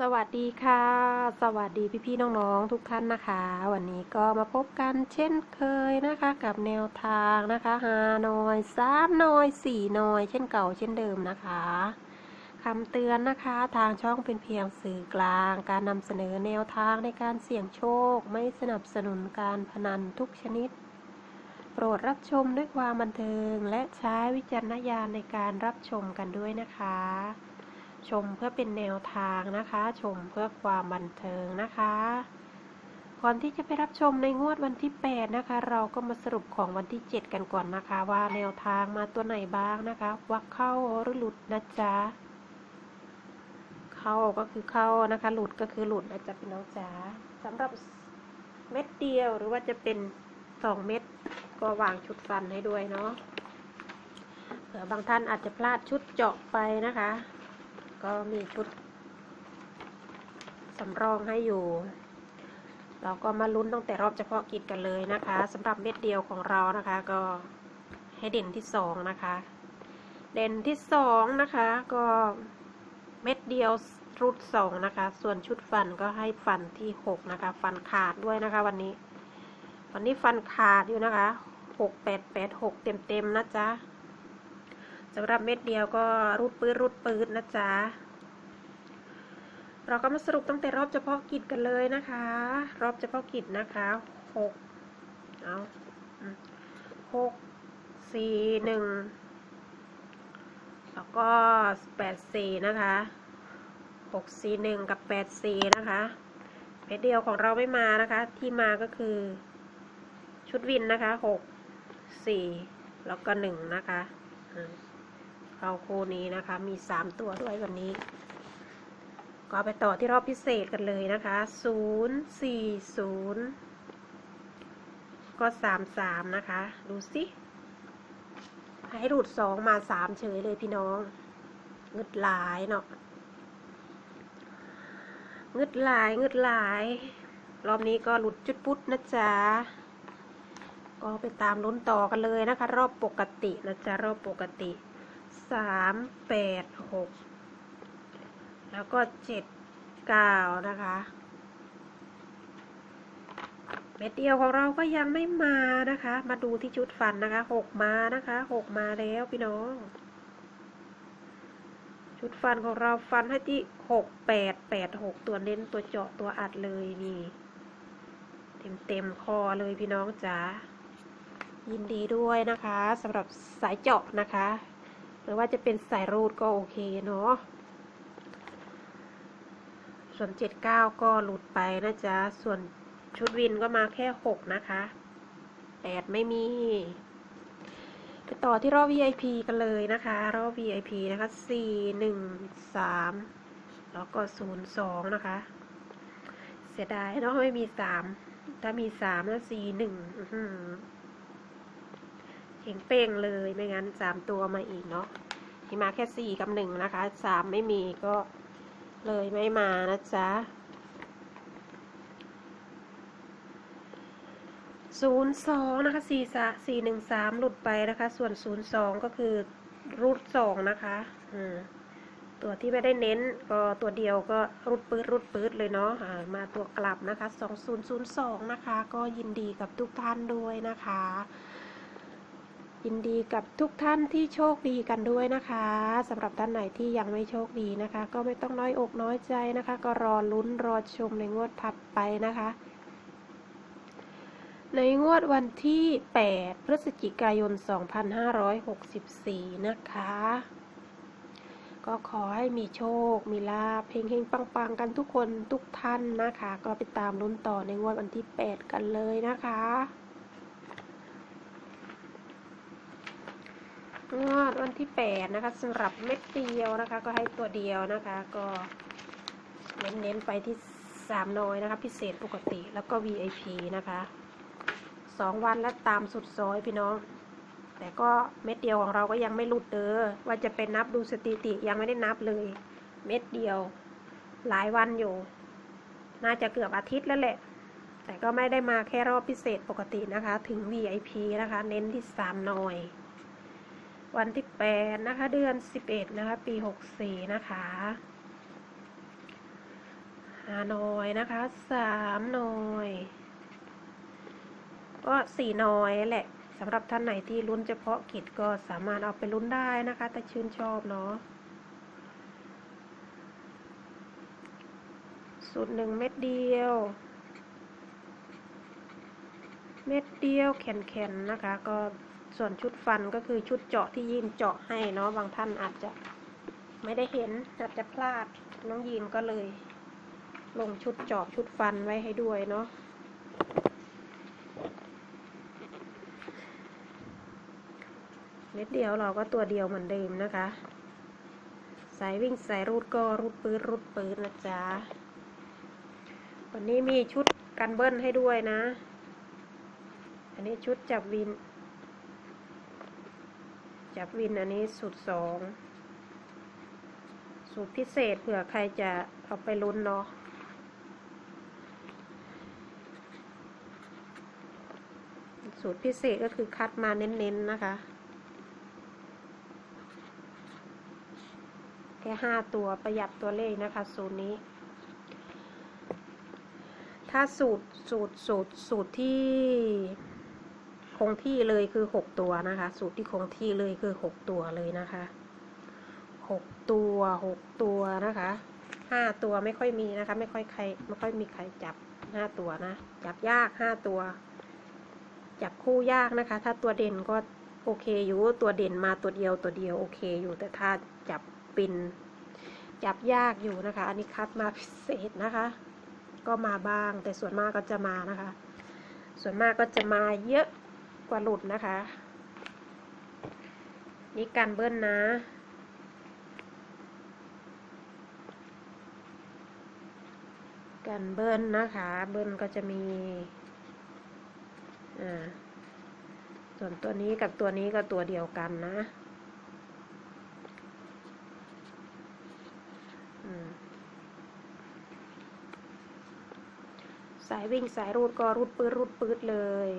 สวัสดีค่ะ สวัสดีพี่ๆน้องๆทุกท่านนะคะ วันนี้ก็มาพบกันเช่นเคยนะคะ กับแนวทางนะคะฮานอยสามนอยสี่นอย เช่นเก่าเช่นเดิมนะคะคำเตือนนะคะทางช่องเป็นเพียงสื่อกลาง การนำเสนอแนวทางในการเสี่ยงโชค ไม่สนับสนุนการพนันทุกชนิด โปรดรับชมด้วยความบันเทิง และใช้วิจารณญาณในการรับชมกันด้วยนะคะ ชมเพื่อเป็นแนวทางนะคะ ชมเพื่อความบันเทิงนะคะ ก่อนที่จะไปรับชมในงวดวันที่ 8 นะคะ เราก็มาสรุปของวันที่ 7 กันก่อนนะคะ ว่าแนวทางมาตัวไหนบ้างนะคะวักเข้าหรือหลุดนะจ๊ะเข้าก็คือเข้านะคะ หลุดก็คือหลุดนะจ๊ะพี่น้องจ๋าสำหรับเม็ดเดียวหรือว่าจะเป็น 2 เม็ดก็วางชุดฟันให้ด้วยเนาะเผื่อบางท่านอาจจะพลาดชุดเจาะไปนะคะ ก็มีชุดสำรองให้อยู่เราก็มาลุ้นตั้งแต่รอบเฉพาะกิจกันเลยนะคะสำหรับเม็ดเดียวของเรานะคะ ก็ให้เด่นที่สองนะคะ เด่นที่สองนะคะก็เม็ดเดียวรุดสองนะคะ ส่วนชุดฟันก็ให้ฟันที่หกนะคะ ฟันขาดด้วยนะคะ วันนี้ วันนี้ฟันขาดอยู่นะคะหกแปดแปดหกเต็มเต็มๆนะจ๊ะ สำหรับเม็ดเดียวก็รูดปืดรูดปืดนะจ๊ะ เราก็มาสรุปตั้งแต่รอบเฉพาะกิจกันเลยนะคะ รอบเฉพาะกิจนะคะหกเอาหกสี่หนึ่งแล้วก็แปดสี่นะคะหกสี่หนึ่งกับแปดสี่นะคะเม็ดเดียวของเราไม่มานะคะ ที่มาก็คือชุดวินนะคะหกสี่แล้วก็หนึ่งนะคะ เข้าคู่นี้นะคะ มีสามตัวด้วยวันนี้ ก็ไปต่อที่รอบพิเศษกันเลยนะคะศูนย์สี่ศูนย์ก็สามสามนะคะ ดูสิให้รูดสองมาสามเฉยเลยพี่น้องงึดหลายเนาะงึดหลายงึดหลาย รอบนี้ก็หลุดจุดปุ๊ดนะจ๊ะก็ไปตามลุ้นต่อกันเลยนะคะ รอบปกตินะจ๊ะรอบปกติ สามแปดหกแล้วก็เจ็ดเก้านะคะเม็ดเดียวของเราก็ยังไม่มานะคะ มาดูที่ชุดฟันนะคะหกมานะคะหกมาแล้วพี่น้อง ชุดฟันของเราฟันให้ที่หกแปดแปดหกตัวเน้นตัวเจาะตัวอัดเลยนี่ เต็มเต็มคอเลยพี่น้องจ๋ายินดีด้วยนะคะสำหรับสายเจาะนะคะ หรือว่าจะเป็นสายรูดก็โอเคเนาะส่วนเจ็ดเก้าก็หลุดไปนะจ๊ะ ส่วนชุดวินก็มาแค่หกนะคะแปดไม่มี ไปต่อที่รอบ VIP กันเลยนะคะ รอบ VIP นะคะสี่หนึ่งสามแล้วก็ศูนย์สองนะคะ เสียดายเนาะไม่มีสามถ้ามีสามแล้วสี่หนึ่ง เข่งเป้งเลยไม่งั้นสามตัวมาอีกเนาะที่มาแค่สี่กับหนึ่งนะคะสามไม่มีก็เลยไม่มานะจ๊ะศูนย์สองนะคะสี่สะสี่หนึ่งสามหลุดไปนะคะ ส่วนศูนย์สองก็คือรูดสองนะคะอืมตัวที่ไม่ได้เน้นก็ตัวเดียวก็รุดปืดรุดปืดเลยเนาะมาตัวกลับนะคะสองศูนย์ศูนย์สองนะคะ ก็ยินดีกับทุกท่านด้วยนะคะ ยินดีกับทุกท่านที่โชคดีกันด้วยนะคะสำหรับท่านไหนที่ยังไม่โชคดีนะคะ ก็ไม่ต้องน้อยอกน้อยใจนะคะ ก็รอลุ้นรอชมในงวดถัดไปนะคะ ในงวดวันที่ 8 พฤศจิกายน 2564 นะคะ ก็ขอให้มีโชค มีลาภเฮงๆ ปังๆ กันทุกคนทุกท่านนะคะ ก็ไปตามลุ้นต่อในงวดวันที่ 8 กันเลยนะคะ งวดวันที่แปดนะคะสำหรับเม็ดเดียวนะคะ ก็ให้ตัวเดียวนะคะ ก็เน้นๆไปที่สามน้อยนะคะ พิเศษปกติแล้วก็ VIP นะคะสองวันแล้วตามสุดซอยพี่น้อง แต่ก็เม็ดเดียวของเราก็ยังไม่หลุดเด้อว่าจะเป็นนับดูสถิติยังไม่ได้นับเลย เม็ดเดียว หลายวันอยู่ น่าจะเกือบอาทิตย์แล้วแหละ แต่ก็ไม่ได้มาแค่รอบพิเศษปกตินะคะ ถึง VIP นะคะ เน้นที่สามน้อย วันที่แปดนะคะ เดือนสิบเอ็ดนะคะ ปีหกสี่นะคะหาหน่อยนะคะสามหน่อย ก็สี่หน่อยแหละสำหรับท่านไหนที่ลุ้นเฉพาะกิจก็สามารถเอาไปลุ้นได้นะคะถ้าชื่นชอบเนาะสูตรหนึ่งเม็ดเดียว เม็ดเดียวแข็งๆนะคะ ก็ ส่วนชุดฟันก็คือชุดเจาะที่ยินเจาะให้เนาะบางท่านอาจจะไม่ได้เห็นอาจจะพลาดน้องยีนก็เลย ลงชุดเจาะชุดฟันไว้ให้ด้วยเนาะเม็ดเดียวเราก็ตัวเดียวเหมือนเดิมนะคะ สายวิ่งสายรูดก็รูดปืดรูดปืดนะจ๊ะ วันนี้มีชุดกันเบิ้ลให้ด้วยนะ อันนี้ชุดจับวิน จับวินอันนี้สูตรสองสูตรพิเศษเผื่อใครจะเอาไปลุ้นเนาะสูตรพิเศษก็คือคัดมาเน้นๆนะคะ แค่ห้าตัวประหยัดตัวเลขนะคะ สูตรนี้ ถ้าสูตรสูตรสูตรสูตรที่ คงที่เลยคือหกตัวนะคะ สูตรที่คงที่เลยคือหกตัวเลยนะคะหกตัวหกตัวนะคะห้าตัวไม่ค่อยมีนะคะ ไม่ค่อยใครไม่ค่อยมีใครจับห้าตัวนะ จับยากห้าตัว จับคู่ยากนะคะ ถ้าตัวเด่นก็โอเคอยู่ตัวเด่นมาตัวเดียวตัวเดียวโอเคอยู่แต่ถ้าจับปินจับยากอยู่นะคะ อันนี้คัดมาพิเศษนะคะ ก็มาบ้างแต่ส่วนมากก็จะมานะคะ ส่วนมากก็จะมาเยอะ ว่าหลุดนะคะ นี่การเบิ้ลนะการเบิ้ลนะคะ เบิ้ลก็จะมีอ่าส่วนตัวนี้กับตัวนี้ก็ตัวเดียวกันนะสายวิ่งสายรูดก็รูดปืดรูดปืดเลย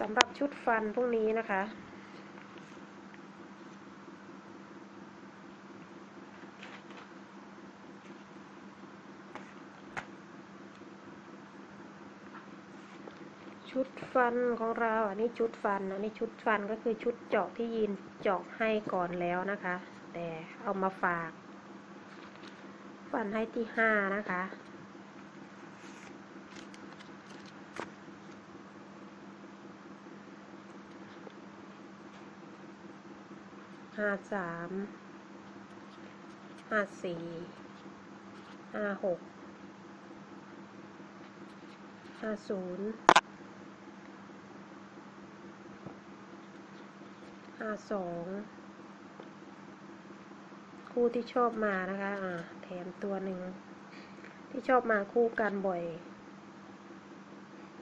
สำหรับชุดฟันพวกนี้นะคะ ชุดฟันของเราอันนี้ชุดฟันอันนี้ชุดฟันก็คือชุดเจาะที่ยีนเจาะให้ก่อนแล้วนะคะ แต่เอามาฝาก ฟันให้ที่ห้านะคะ ห้าสามห้าสี่ห้าหกห้าศูนย์ห้าสองคู่ที่ชอบมานะคะอ่าแถมตัวหนึ่งที่ชอบมาคู่กันบ่อย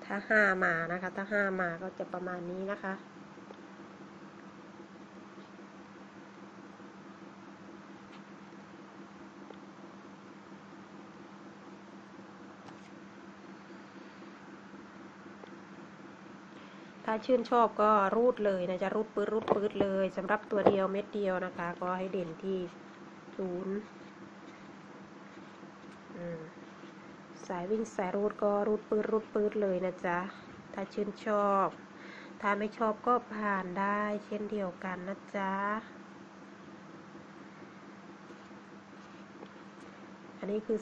ถ้าห้ามานะคะ ถ้าห้ามาก็จะประมาณนี้นะคะ ถ้าชื่นชอบก็รูดเลยนะจะรูดปืดรูดปืดเลยสำหรับตัวเดียวเม็ดเดียวนะคะ ก็ให้เด่นที่ศูนย์สายวิ่งสายรูดก็รูดปืดรูดปืดเลยนะจ๊ะ ถ้าชื่นชอบ ถ้าไม่ชอบก็ผ่านได้เช่นเดียวกันนะจ๊ะ อันนี้คือ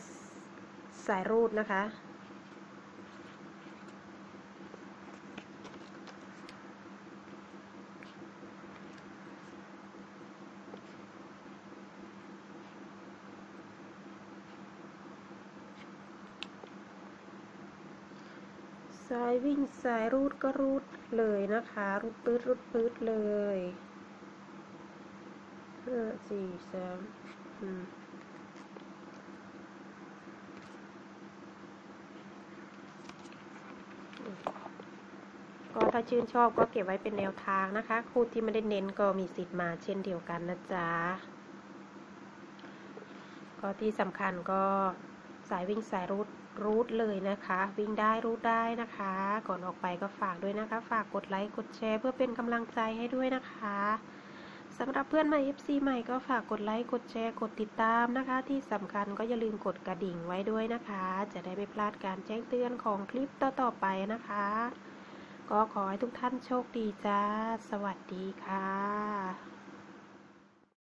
สายรูดนะคะ สายวิ่งสายรูดก็รูดเลยนะคะ รูดปื๊ดรูดปื๊ดเลยห้าสี่สามอืมก็ถ้าชื่นชอบก็เก็บไว้เป็นแนวทางนะคะ คู่ที่ไม่ได้เน้นก็มีสิทธิ์มาเช่นเดียวกันนะจ๊ะ ก็ที่สำคัญก็สายวิ่งสายรูด รูดเลยนะคะ วิ่งได้รูดได้นะคะ ก่อนออกไปก็ฝากด้วยนะคะ ฝากกดไลค์กดแชร์ เพื่อเป็นกำลังใจให้ด้วยนะคะสำหรับเพื่อนใหม่ FC ใหม่ก็ฝากกดไลค์กดแชร์กดติดตามนะคะ ที่สำคัญก็อย่าลืมกดกระดิ่งไว้ด้วยนะคะ จะได้ไม่พลาดการแจ้งเตือนของคลิปต่อๆไปนะคะ ก็ขอให้ทุกท่านโชคดีจ้า สวัสดีค่ะ